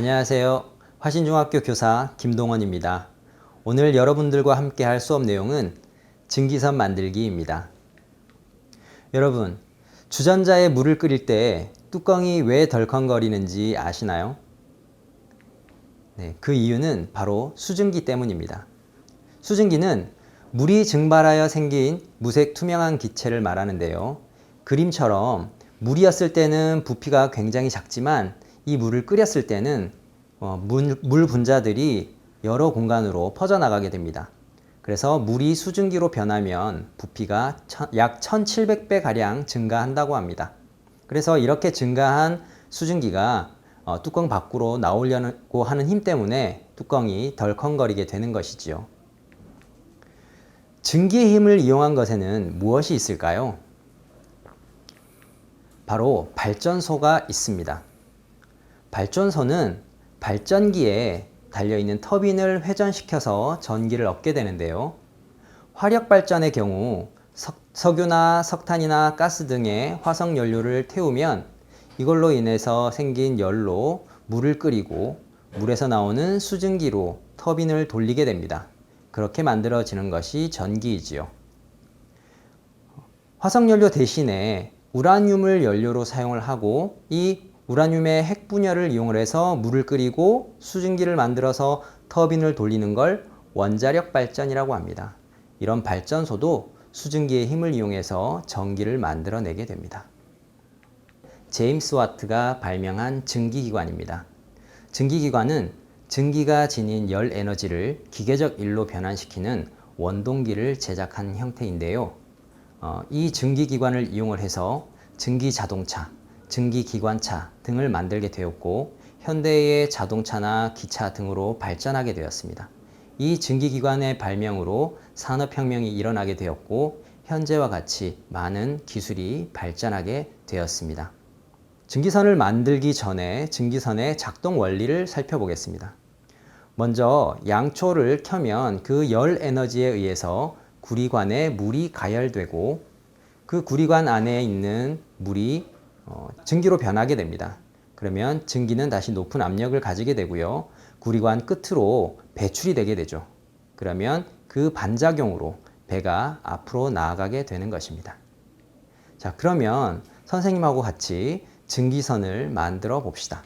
안녕하세요. 화신중학교 교사 김동원입니다. 오늘 여러분들과 함께 할 수업 내용은 증기선 만들기입니다. 여러분, 주전자에 물을 끓일 때 뚜껑이 왜 덜컹거리는지 아시나요? 네, 그 이유는 바로 수증기 때문입니다. 수증기는 물이 증발하여 생긴 무색 투명한 기체를 말하는데요. 그림처럼 물이었을 때는 부피가 굉장히 작지만 이 물을 끓였을 때는 어, 물, 물 분자들이 여러 공간으로 퍼져나가게 됩니다. 그래서 물이 수증기로 변하면 부피가 천- 약 1700배 가량 증가한다고 합니다. 그래서 이렇게 증가한 수증기가 어, 뚜껑 밖으로 나오려고 하는 힘 때문에 뚜껑이 덜컹거리게 되는 것이지요. 증기의 힘을 이용한 것에는 무엇이 있을까요? 바로 발전소가 있습니다. 발전소는 발전기에 달려있는 터빈을 회전시켜서 전기를 얻게 되는데요. 화력 발전의 경우 석, 석유나 석탄이나 가스 등의 화석 연료를 태우면 이걸로 인해서 생긴 열로 물을 끓이고 물에서 나오는 수증기로 터빈을 돌리게 됩니다. 그렇게 만들어지는 것이 전기이지요. 화석 연료 대신에 우라늄을 연료로 사용을 하고 이 우라늄의 핵 분열을 이용을 해서 물을 끓이고 수증기를 만들어서 터빈을 돌리는 걸 원자력 발전이라고 합니다. 이런 발전소도 수증기의 힘을 이용해서 전기를 만들어내게 됩니다. 제임스 와트가 발명한 증기기관입니다. 증기기관은 증기가 지닌 열 에너지를 기계적 일로 변환시키는 원동기를 제작한 형태인데요. 어, 이 증기기관을 이용을 해서 증기 자동차, 증기기관차 등을 만들게 되었고 현대의 자동차나 기차 등으로 발전하게 되었습니다. 이 증기기관의 발명으로 산업혁명이 일어나게 되었고 현재와 같이 많은 기술이 발전하게 되었습니다. 증기선을 만들기 전에 증기선의 작동 원리를 살펴보겠습니다. 먼저 양초를 켜면 그 열 에너지에 의해서 구리관에 물이 가열되고 그 구리관 안에 있는 물이 어, 증기로 변하게 됩니다. 그러면 증기는 다시 높은 압력을 가지게 되고요. 구리관 끝으로 배출이 되게 되죠. 그러면 그 반작용으로 배가 앞으로 나아가게 되는 것입니다. 자, 그러면 선생님하고 같이 증기선을 만들어 봅시다.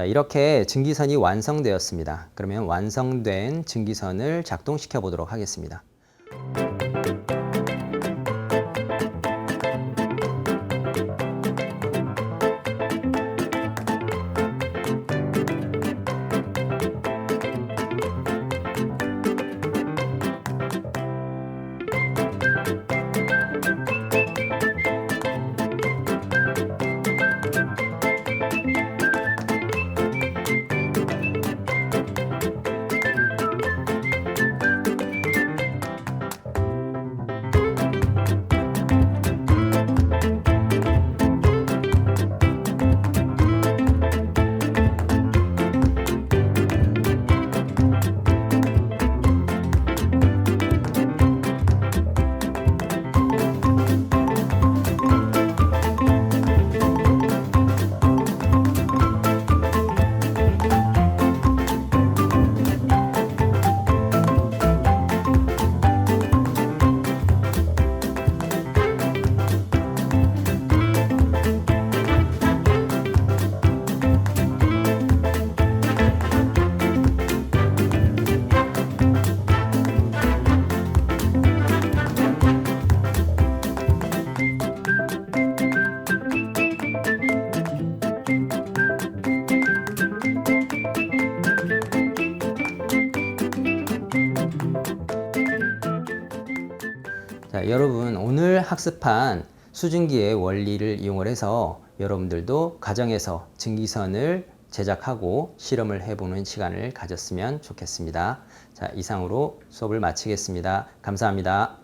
자, 이렇게 증기선이 완성되었습니다. 그러면 완성된 증기선을 작동시켜 보도록 하겠습니다. 학습한 수증기의 원리를 이용을 해서 여러분들도 가정에서 증기선을 제작하고 실험을 해보는 시간을 가졌으면 좋겠습니다. 자, 이상으로 수업을 마치겠습니다. 감사합니다.